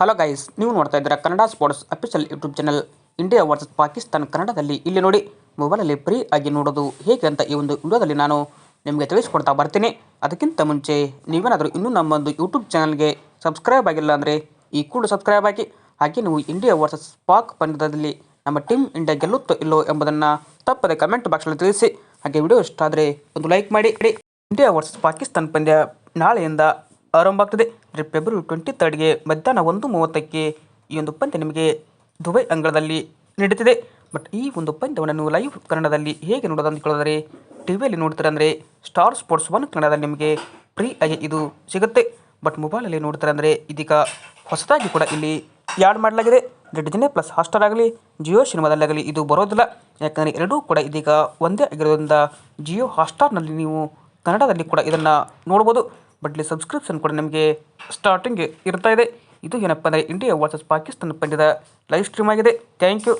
Hello guys ನೀವು ನೋಡ್ತಾ ಇದ್ದೀರಾ Kannada sports official YouTube channel India versus Pakistan ಕನ್ನಡದಲ್ಲಿ. ಇಲ್ಲಿ ನೋಡಿ ಮೊಬೈಲಲ್ಲಿ ಫ್ರೀ ಆಗಿ ನೋಡೋದು ಹೇಗೆ ಅಂತ ಈ ಒಂದು ವಿಡಿಯೋದಲ್ಲಿ ನಾನು ನಿಮಗೆ ತಿಳಿಸ್ಕೊಡ್ತಾ ಬರ್ತೀನಿ. ಅದಕ್ಕಿಂತ ಮುಂಚೆ, ನೀವೇನಾದರೂ ಇನ್ನೂ ನಮ್ಮೊಂದು ಯೂಟ್ಯೂಬ್ ಚಾನಲ್ಗೆ ಸಬ್ಸ್ಕ್ರೈಬ್ ಆಗಿಲ್ಲ ಅಂದರೆ ಈ ಕೂಡ ಸಬ್ಸ್ಕ್ರೈಬ್ ಆಗಿ, ಹಾಗೆ ನೀವು ಇಂಡಿಯಾ ವರ್ಸಸ್ ಪಾಕ್ ಪಂದ್ಯದಲ್ಲಿ ನಮ್ಮ ಟೀಮ್ ಇಂಡಿಯಾ ಗೆಲ್ಲುತ್ತೋ ಇಲ್ಲೋ ಎಂಬುದನ್ನು ತಪ್ಪದೆ ಕಮೆಂಟ್ ಬಾಕ್ಸ್ನಲ್ಲಿ ತಿಳಿಸಿ. ಹಾಗೆ ವಿಡಿಯೋ ಇಷ್ಟ ಆದರೆ ಒಂದು ಲೈಕ್ ಮಾಡಿ. ಇಂಡಿಯಾ ವರ್ಸಸ್ ಪಾಕಿಸ್ತಾನ ಪಂದ್ಯ ನಾಳೆಯಿಂದ ಆರಂಭ ಆಗ್ತದೆ. ಫೆಬ್ರವರಿ ಟ್ವೆಂಟಿ ತರ್ಡ್ಗೆ ಮಧ್ಯಾಹ್ನ ಒಂದು ಮೂವತ್ತಕ್ಕೆ ಈ ಒಂದು ಪಂದ್ಯ ನಿಮಗೆ ದುಬೈ ಅಂಗಳದಲ್ಲಿ ನಡೀತಿದೆ ಬಟ್ ಈ ಒಂದು ಪಂದ್ಯವನ್ನು ನೀವು ಲೈವ್ ಕನ್ನಡದಲ್ಲಿ ಹೇಗೆ ನೋಡೋದು ಅಂತ ಕೇಳಿದ್ರೆ ಟಿ ವಿಯಲ್ಲಿ ನೋಡ್ತೀರ ಸ್ಟಾರ್ ಸ್ಪೋರ್ಟ್ಸ್ ಒನ್ ಕನ್ನಡದಲ್ಲಿ ನಿಮಗೆ ಫ್ರೀ ಆಗಿ ಇದು ಸಿಗುತ್ತೆ. ಬಟ್ ಮೊಬೈಲಲ್ಲಿ ನೋಡ್ತಾರೆ ಅಂದರೆ ಇದೀಗ ಹೊಸದಾಗಿ ಕೂಡ ಇಲ್ಲಿ ಯಾಡ್ ಮಾಡಲಾಗಿದೆ. ಡಿಸ್ನಿ ಪ್ಲಸ್ ಹಾಸ್ಟಾರ್ ಆಗಲಿ ಜಿಯೋ ಸಿನಿಮಾದಲ್ಲಾಗಲಿ ಇದು ಬರೋದಿಲ್ಲ. ಯಾಕಂದರೆ ಎರಡೂ ಕೂಡ ಇದೀಗ ಒಂದೇ ಆಗಿರೋದ್ರಿಂದ ಜಿಯೋ ಹಾಸ್ಟಾರ್ನಲ್ಲಿ ನೀವು ಕನ್ನಡದಲ್ಲಿ ಕೂಡ ಇದನ್ನು ನೋಡ್ಬೋದು. ಬಟ್ ಇಲ್ಲಿ ಸಬ್ಸ್ಕ್ರಿಪ್ಷನ್ ಕೂಡ ನಿಮಗೆ ಸ್ಟಾರ್ಟಿಂಗ್ ಇರ್ತಾ ಇದೆ. ಇದು ಏನಪ್ಪ ಅಂದರೆ ಇಂಡಿಯಾ ವರ್ಸಸ್ ಪಾಕಿಸ್ತಾನ ಪಂದ್ಯದ ಲೈವ್ ಸ್ಟ್ರೀಮ್ ಆಗಿದೆ. Thank you